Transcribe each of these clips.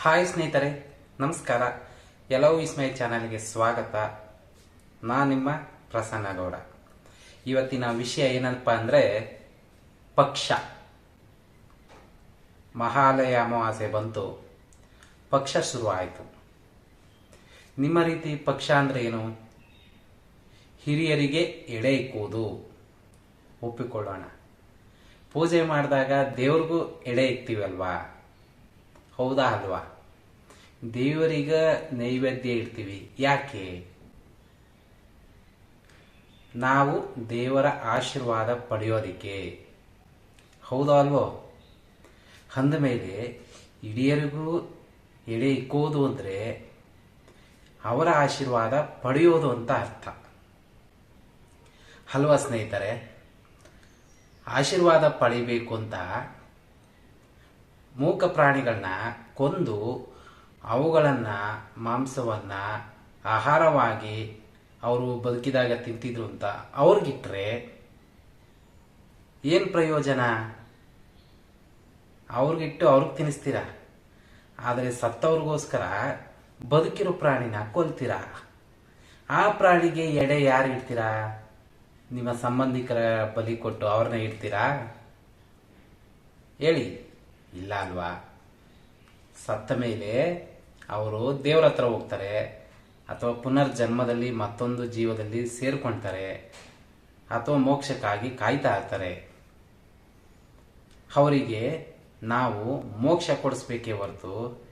Hi ಸ್ನೇಹಿತರೆ, ನಮಸ್ಕಾರ. ಎಲ್ಲೋ ವಿಸ್ಮಯ ಚಾನಲ್ಗೆ ಸ್ವಾಗತ. ನಾ ನಿಮ್ಮ ಪ್ರಸನ್ನ ಗೌಡ. ಇವತ್ತಿನ ವಿಷಯ ಏನಪ್ಪ ಅಂದರೆ, ಪಕ್ಷ. ಮಹಾಲಯ ಅಮಾವಾಸ್ಯೆ ಬಂತು. ಪಕ್ಷ ಶುರುವಾಯಿತು. ನಿಮ್ಮ ರೀತಿ ಪಕ್ಷ ಅಂದರೆ ಏನು? ಹಿರಿಯರಿಗೆ ಎಡೆ ಇಕ್ಕುವುದು ಒಪ್ಪಿಕೊಳ್ಳೋಣ. ಪೂಜೆ ಮಾಡಿದಾಗ ದೇವ್ರಿಗೂ ಎಡೆ ಇಕ್ತೀವಲ್ವಾ? ಹೌದಾ ಅಲ್ವಾ? ದೇವರಿಗ ನೈವೇದ್ಯ ಇಡ್ತೀವಿ. ಯಾಕೆ? ನಾವು ದೇವರ ಆಶೀರ್ವಾದ ಪಡೆಯೋದಿಕ್ಕೆ. ಹೌದಾ ಅಲ್ವೋ? ಅಂದಮೇಲೆ ಹಿರಿಯರಿಗೂ ಎಡೆ ಇಕ್ಕೋದು ಅಂದರೆ ಅವರ ಆಶೀರ್ವಾದ ಪಡೆಯೋದು ಅಂತ ಅರ್ಥ. ಅಲ್ವಾ ಸ್ನೇಹಿತರೆ? ಆಶೀರ್ವಾದ ಪಡಿಬೇಕು ಅಂತ ಮೂಕ ಪ್ರಾಣಿಗಳನ್ನ ಕೊಂದು ಅವುಗಳನ್ನು ಮಾಂಸವನ್ನ ಆಹಾರವಾಗಿ ಅವರು ಬದುಕಿದಾಗ ತಿಂತಿದ್ರು ಅಂತ ಅವ್ರಿಗಿಟ್ರೆ ಏನು ಪ್ರಯೋಜನ? ಅವ್ರಿಗಿಟ್ಟು ಅವ್ರಿಗೆ ತಿನ್ನಿಸ್ತೀರ? ಆದರೆ ಸತ್ತವ್ರಿಗೋಸ್ಕರ ಬದುಕಿರೋ ಪ್ರಾಣಿನ ಕೊಲ್ತೀರಾ? ಆ ಪ್ರಾಣಿಗೆ ಎಡೆ ಯಾರು ಇಡ್ತೀರಾ? ನಿಮ್ಮ ಸಂಬಂಧಿಕರ ಬಲಿ ಕೊಟ್ಟು ಅವ್ರನ್ನ ಇಡ್ತೀರಾ? ಹೇಳಿ. ಇಲ್ಲ ಅಲ್ವಾ ಸತ್ತ ಮೇಲೆ ಅವರು ದೇವರ ಹತ್ರ ಹೋಗ್ತಾರೆ ಅಥವಾ ಪುನರ್ಜನ್ಮದಲ್ಲಿ ಮತ್ತೊಂದು ಜೀವದಲ್ಲಿ ಸೇರ್ಕೊಳ್ತಾರೆ ಅಥವಾ ಮೋಕ್ಷಕ್ಕಾಗಿ ಕಾಯ್ತಾ ಇರ್ತಾರೆ. ಅವರಿಗೆ ನಾವು ಮೋಕ್ಷ ಕೊಡಿಸ್ಬೇಕೇ ಹೊರತು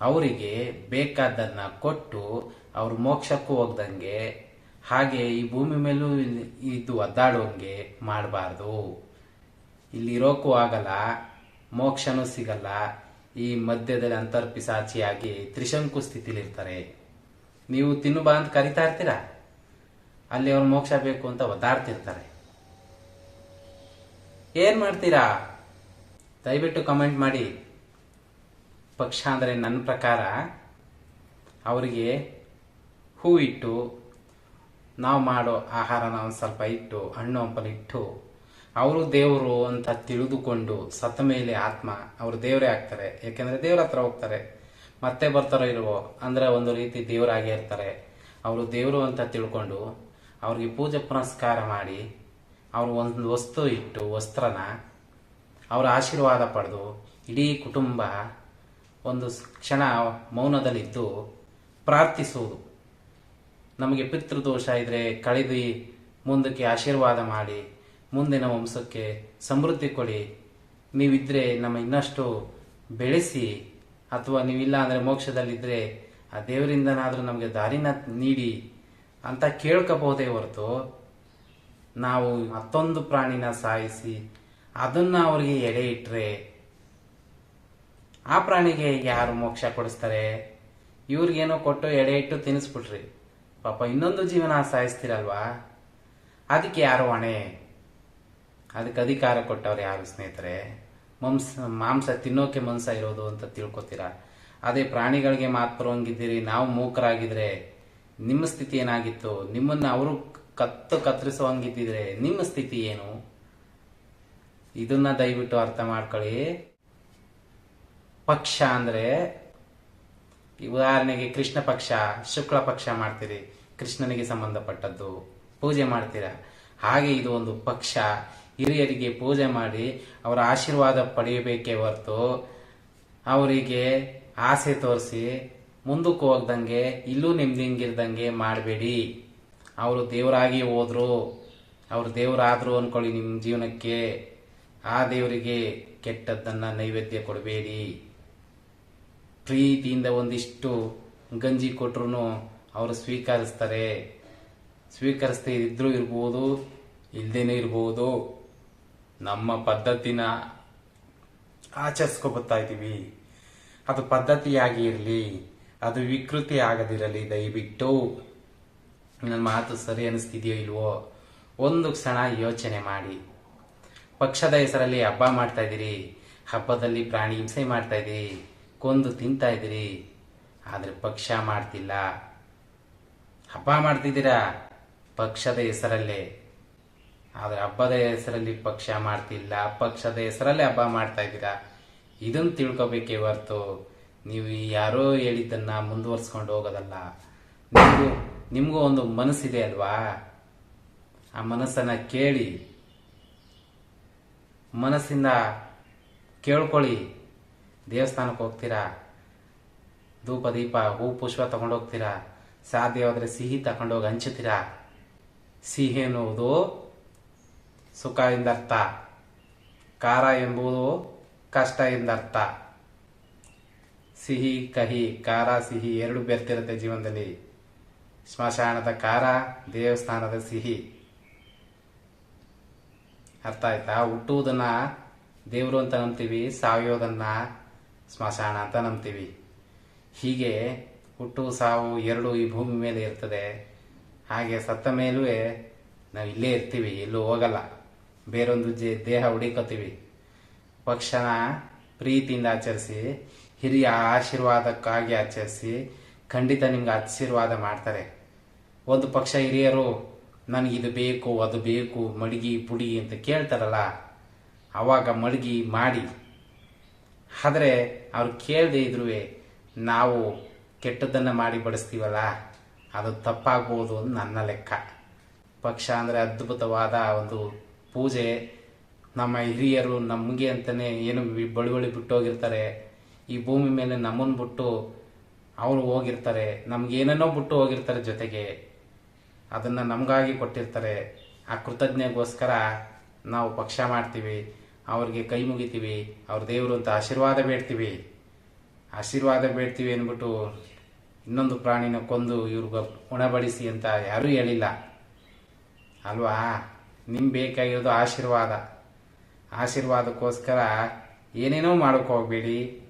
ಅವರಿಗೆ ಬೇಕಾದ್ದನ್ನ ಕೊಟ್ಟು ಅವರು ಮೋಕ್ಷಕ್ಕೂ ಹೋಗ್ದಂಗೆ ಹಾಗೆ ಈ ಭೂಮಿ ಮೇಲೂ ಇದು ಒದ್ದಾಡುವಂಗೆ ಮಾಡಬಾರ್ದು. ಇಲ್ಲಿ ಇರೋಕ್ಕೂ ಆಗಲ್ಲ. ಮೋಕ್ಷನೂ ಸಿಗಲ್ಲ. ಈ ಮಧ್ಯದಲ್ಲಿ ಅಂತರ್ಪಿಸಾಚಿಯಾಗಿ ತ್ರಿಶಂಕು ಸ್ಥಿತಿಲಿರ್ತಾರೆ. ನೀವು ತಿನ್ನು ಬಾ ಅಂತ ಕರಿತಾ ಇರ್ತೀರಾ? ಅಲ್ಲಿ ಅವ್ರು ಮೋಕ್ಷ ಬೇಕು ಅಂತ ಒದ್ದಾಡ್ತಿರ್ತಾರೆ. ಏನ್ ಮಾಡ್ತೀರಾ? ದಯವಿಟ್ಟು ಕಮೆಂಟ್ ಮಾಡಿ. ಪಕ್ಷ ಅಂದರೆ ನನ್ನ ಪ್ರಕಾರ ಅವರಿಗೆ ಹೂ ಇಟ್ಟು, ನಾವು ಮಾಡೋ ಆಹಾರನ ಒಂದು ಸ್ವಲ್ಪ ಇಟ್ಟು, ಹಣ್ಣು ಹಂಪಲು ಇಟ್ಟು ಅವರು ದೇವರು ಅಂತ ತಿಳಿದುಕೊಂಡು ಸತ್ತ ಮೇಲೆ ಆತ್ಮ ಅವರು ದೇವರೇ ಆಗ್ತಾರೆ. ಯಾಕೆಂದ್ರೆ ದೇವ್ರ ಹತ್ರ ಹೋಗ್ತಾರೆ. ಮತ್ತೆ ಬರ್ತಾರೋ ಇಲ್ವೋ, ಅಂದ್ರೆ ಒಂದು ರೀತಿ ದೇವರಾಗೇ ಇರ್ತಾರೆ. ಅವರು ದೇವರು ಅಂತ ತಿಳ್ಕೊಂಡು ಅವ್ರಿಗೆ ಪೂಜೆ ಪುನಸ್ಕಾರ ಮಾಡಿ ಅವರು ಒಂದು ವಸ್ತು ಇಟ್ಟು, ವಸ್ತ್ರನ ಅವರ ಆಶೀರ್ವಾದ ಪಡೆದು ಇಡೀ ಕುಟುಂಬ ಒಂದು ಕ್ಷಣ ಮೌನದಲ್ಲಿದ್ದು ಪ್ರಾರ್ಥಿಸುವುದು. ನಮಗೆ ಪಿತೃದೋಷ ಇದ್ರೆ ಕಳೆದು ಮುಂದಕ್ಕೆ ಆಶೀರ್ವಾದ ಮಾಡಿ ಮುಂದಿನ ವಂಶಕ್ಕೆ ಸಮೃದ್ಧಿ ಕೊಡಿ. ನೀವಿದ್ರೆ ನಮ್ಮ ಇನ್ನಷ್ಟು ಬೆಳೆಸಿ, ಅಥವಾ ನೀವಿಲ್ಲ ಅಂದರೆ ಮೋಕ್ಷದಲ್ಲಿದ್ದರೆ ಆ ದೇವರಿಂದನಾದರೂ ನಮಗೆ ದಾರಿನ ನೀಡಿ ಅಂತ ಕೇಳ್ಕೋಬಹುದೇ ಹೊರತು ನಾವು ಮತ್ತೊಂದು ಪ್ರಾಣಿನ ಸಾಯಿಸಿ ಅದನ್ನು ಅವರಿಗೆ ಎಡೆ ಇಟ್ಟರೆ ಆ ಪ್ರಾಣಿಗೆ ಯಾರು ಮೋಕ್ಷ ಕೊಡಿಸ್ತಾರೆ? ಇವ್ರಿಗೇನೋ ಕೊಟ್ಟು ಎಡೆ ಇಟ್ಟು ತಿನ್ನಿಸ್ಬಿಟ್ರಿ ಪಾಪ ಇನ್ನೊಂದು ಜೀವನ ಸಾಯಿಸ್ತಿರಲ್ವಾ? ಅದಕ್ಕೆ ಯಾರು ಹೊಣೆ? ಅದಕ್ಕೆ ಅಧಿಕಾರ ಕೊಟ್ಟವ್ರು ಯಾರು ಸ್ನೇಹಿತರೆ? ಮಾಂಸ ಮಾಂಸ ತಿನ್ನೋಕೆ ಮನಸ ಇರೋದು ಅಂತ ತಿಳ್ಕೊತೀರಾ? ಅದೇ ಪ್ರಾಣಿಗಳಿಗೆ ಮಾತು ಬರೋಂಗಿದ್ದೀರಿ ನಾವು ಮೂಕರಾಗಿದ್ರೆ ನಿಮ್ಮ ಸ್ಥಿತಿ ಏನಾಗಿತ್ತು? ನಿಮ್ಮನ್ನ ಅವರು ಕತ್ತು ಕತ್ತರಿಸುವಂಗಿದ್ದಿದ್ರೆ ನಿಮ್ಮ ಸ್ಥಿತಿ ಏನು? ಇದನ್ನ ದಯವಿಟ್ಟು ಅರ್ಥ ಮಾಡ್ಕೊಳ್ಳಿ. ಪಕ್ಷ ಅಂದ್ರೆ ಉದಾಹರಣೆಗೆ ಕೃಷ್ಣ ಪಕ್ಷ, ಶುಕ್ಲ ಪಕ್ಷ ಮಾಡ್ತೀರಿ, ಕೃಷ್ಣನಿಗೆ ಸಂಬಂಧಪಟ್ಟದ್ದು. ಪೂಜೆ ಮಾಡ್ತೀರಾ? ಹಾಗೆ ಇದು ಒಂದು ಪಕ್ಷ. ಹಿರಿಯರಿಗೆ ಪೂಜೆ ಮಾಡಿ ಅವರ ಆಶೀರ್ವಾದ ಪಡೆಯಬೇಕೇ ಹೊರತು ಅವರಿಗೆ ಆಸೆ ತೋರಿಸಿ ಮುಂದಕ್ಕೆ ಹೋಗ್ದಂಗೆ, ಇಲ್ಲೂ ನಿಮ್ದಿಂಗಿರ್ದಂಗೆ ಮಾಡಬೇಡಿ. ಅವರು ದೇವರಾಗಿ ಹೋದರು. ಅವರು ದೇವರಾದರು ಅಂದ್ಕೊಳ್ಳಿ ನಿಮ್ಮ ಜೀವನಕ್ಕೆ. ಆ ದೇವರಿಗೆ ಕೆಟ್ಟದ್ದನ್ನು ನೈವೇದ್ಯ ಕೊಡಬೇಡಿ. ಪ್ರೀತಿಯಿಂದ ಒಂದಿಷ್ಟು ಗಂಜಿ ಕೊಟ್ರು ಅವರು ಸ್ವೀಕರಿಸ್ತಾರೆ. ಸ್ವೀಕರಿಸ್ತಾ ಇದ್ರೂ ಇರ್ಬೋದು ಇಲ್ಲದೇ ಇರ್ಬೋದು. ನಮ್ಮ ಪದ್ಧತಿನ ಆಚರಿಸ್ಕೊ ಬರ್ತಾ ಇದ್ದೀವಿ. ಅದು ಪದ್ಧತಿಯಾಗಿ ಇರಲಿ, ಅದು ವಿಕೃತಿ ಆಗದಿರಲಿ, ದಯವಿಟ್ಟು. ನನ್ನ ಮಾತು ಸರಿ ಅನಿಸ್ತಿದೆಯೋ ಇಲ್ವೋ, ಒಂದು ಕ್ಷಣ ಯೋಚನೆ ಮಾಡಿ. ಪಕ್ಷದ ಹೆಸರಲ್ಲಿ ಹಬ್ಬ ಮಾಡ್ತಾ ಇದ್ದೀರಿ. ಹಬ್ಬದಲ್ಲಿ ಪ್ರಾಣಿ ಹಿಂಸೆ ಮಾಡ್ತಾ ಇದ್ದೀರಿ. ಕೊಂದು ತಿಂತಾ ಇದ್ದೀರಿ. ಆದರೆ ಪಕ್ಷ ಮಾಡ್ತಿಲ್ಲ. ಹಬ್ಬ ಮಾಡ್ತಿದ್ದೀರಾ? ಪಕ್ಷದ ಹೆಸರಲ್ಲೇ. ಆದರೆ ಹಬ್ಬದ ಹೆಸರಲ್ಲಿ ಪಕ್ಷ ಮಾಡ್ತಿಲ್ಲ, ಪಕ್ಷದ ಹೆಸರಲ್ಲೇ ಹಬ್ಬ ಮಾಡ್ತಾ ಇದ್ದೀರಾ? ಇದನ್ನು ತಿಳ್ಕೊಬೇಕೇ ಹೊರತು ನೀವು ಯಾರೋ ಹೇಳಿದ್ದನ್ನ ಮುಂದುವರ್ಸ್ಕೊಂಡು ಹೋಗೋದಲ್ಲ. ನಿಮಗೂ ನಿಮಗೂ ಒಂದು ಮನಸ್ಸಿದೆ ಅಲ್ವಾ? ಆ ಮನಸ್ಸನ್ನು ಕೇಳಿ, ಮನಸ್ಸಿಂದ ಕೇಳ್ಕೊಳ್ಳಿ. ದೇವಸ್ಥಾನಕ್ಕೆ ಹೋಗ್ತೀರಾ? ಧೂಪ, ದೀಪ ಹೂ ಪುಷ್ಪ ತಗೊಂಡು ಹೋಗ್ತೀರಾ? ಸಾಧ್ಯವಾದರೆ ಸಿಹಿ ತಗೊಂಡೋಗಿ ಹಂಚುತ್ತೀರಾ? ಸಿಹಿ ಎನ್ನುವುದು ಸುಖ ಎಂದರ್ಥ ಖಾರ ಎಂಬುದು ಕಷ್ಟ ಎಂದರ್ಥ ಸಿಹಿ, ಕಹಿ, ಖಾರ, ಸಿಹಿ ಎರಡು ಬೆರ್ತಿರುತ್ತೆ ಜೀವನದಲ್ಲಿ. ಸ್ಮಶಾನದ ಖಾರ, ದೇವಸ್ಥಾನದ ಸಿಹಿ. ಅರ್ಥ ಆಯ್ತಾ? ಹುಟ್ಟುವುದನ್ನ ದೇವರು ಅಂತ ನಂಬ್ತೀವಿ ಸಾಯೋದನ್ನು ಸ್ಮಶಾನ ಅಂತ ನಂಬ್ತೀವಿ. ಹೀಗೆ ಹುಟ್ಟು, ಸಾವು ಎರಡು ಈ ಭೂಮಿ ಮೇಲೆ ಇರ್ತದೆ. ಹಾಗೆ ಸತ್ತ ಮೇಲೂ ನಾವು ಇಲ್ಲೇ ಇರ್ತೀವಿ, ಎಲ್ಲೂ ಹೋಗಲ್ಲ. ಬೇರೊಂದು ದೇಹ ಹುಡುಕೋತೀವಿ ಪಕ್ಷನ ಪ್ರೀತಿಯಿಂದ ಆಚರಿಸಿ, ಹಿರಿಯ ಆಶೀರ್ವಾದಕ್ಕಾಗಿ ಆಚರಿಸಿ, ಖಂಡಿತ ನಿಮ್ಗೆ ಆಶೀರ್ವಾದ ಮಾಡ್ತಾರೆ. ಒಂದು ಪಕ್ಷ ಹಿರಿಯರು ನನಗಿದು ಬೇಕು, ಅದು ಬೇಕು, ಮಡಗಿ, ಪುಡಿ ಅಂತ ಕೇಳ್ತಾರಲ್ಲ, ಅವಾಗ ಮಡಗಿ ಮಾಡಿ. ಆದರೆ ಅವ್ರು ಕೇಳದೆ ಇದ್ರೂ ನಾವು ಕೆಟ್ಟದ್ದನ್ನು ಮಾಡಿ ಬಡಿಸ್ತೀವಲ್ಲ, ಅದು ತಪ್ಪಾಗ್ಬೋದು ಅಂತ ನನ್ನ ಲೆಕ್ಕ. ಪಕ್ಷ ಅಂದರೆ ಅದ್ಭುತವಾದ ಒಂದು ಪೂಜೆ, ನಮ್ಮ ಹಿರಿಯರು, ನಮಗೆ ಅಂತಲೇ ಏನು ಬಳುವಳಿ ಬಿಟ್ಟು ಹೋಗಿರ್ತಾರೆ ಈ ಭೂಮಿ ಮೇಲೆ ನಮ್ಮನ್ನು ಬಿಟ್ಟು ಅವರು ಹೋಗಿರ್ತಾರೆ. ನಮ್ಗೇನೇನೋ ಬಿಟ್ಟು ಹೋಗಿರ್ತಾರೆ ಜೊತೆಗೆ. ಅದನ್ನು ನಮಗಾಗಿ ಕೊಟ್ಟಿರ್ತಾರೆ. ಆ ಕೃತಜ್ಞೆಗೋಸ್ಕರ ನಾವು ಪಕ್ಷ ಮಾಡ್ತೀವಿ. ಅವ್ರಿಗೆ ಕೈ ಮುಗಿತೀವಿ. ಅವ್ರ ದೇವರು ಅಂತ ಆಶೀರ್ವಾದ ಬೇಡ್ತೀವಿ. ಆಶೀರ್ವಾದ ಬೇಡ್ತೀವಿ ಅಂದ್ಬಿಟ್ಟು ಇನ್ನೊಂದು ಪ್ರಾಣಿನ ಕೊಂದು ಇವ್ರಿಗೆ ಉಣಬಡಿಸಿ ಅಂತ ಯಾರೂ ಹೇಳಿಲ್ಲ. ಅಲ್ವಾ? ನಿಮ್ಗೆ ಬೇಕಾಗಿರೋದು ಆಶೀರ್ವಾದ. ಆಶೀರ್ವಾದಕ್ಕೋಸ್ಕರ ಏನೇನೋ ಹೋಗ್ಬೇಡಿ.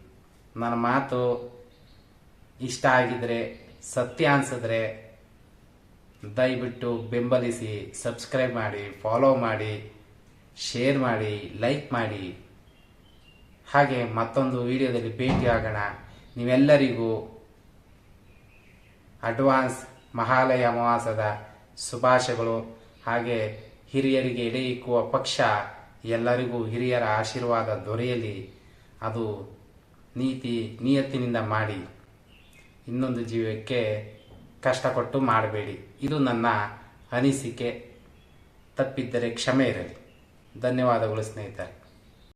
ನನ್ನ ಮಾತು ಇಷ್ಟ ಆಗಿದ್ರೆ, ಸತ್ಯ ಅನ್ಸಿದ್ರೆ ದಯವಿಟ್ಟು ಬೆಂಬಲಿಸಿ, ಸಬ್ಸ್ಕ್ರೈಬ್ ಮಾಡಿ ಫಾಲೋ ಮಾಡಿ ಶೇರ್ ಮಾಡಿ ಲೈಕ್ ಮಾಡಿ. ಹಾಗೆ ಮತ್ತೊಂದು ವಿಡಿಯೋದಲ್ಲಿ ಭೇಟಿ ಆಗೋಣ. ನೀವೆಲ್ಲರಿಗೂ ಅಡ್ವಾನ್ಸ್ ಮಹಾಲಯ ಅಮಾವಾಸದ ಶುಭಾಶಯಗಳು. ಹಾಗೆ ಹಿರಿಯರಿಗೆ ಎಡೆ ಇಕ್ಕುವ ಪಕ್ಷ ಎಲ್ಲರಿಗೂ ಹಿರಿಯರ ಆಶೀರ್ವಾದ ದೊರೆಯಲಿ. ಅದು ನೀತಿ, ನಿಯತ್ತಿನಿಂದ ಮಾಡಿ. ಇನ್ನೊಂದು ಜೀವಕ್ಕೆ ಕಷ್ಟಪಟ್ಟು ಮಾಡಬೇಡಿ. ಇದು ನನ್ನ ಅನಿಸಿಕೆ. ತಪ್ಪಿದ್ದರೆ ಕ್ಷಮೆ ಇರಲಿ. ಧನ್ಯವಾದಗಳು ಸ್ನೇಹಿತರೆ.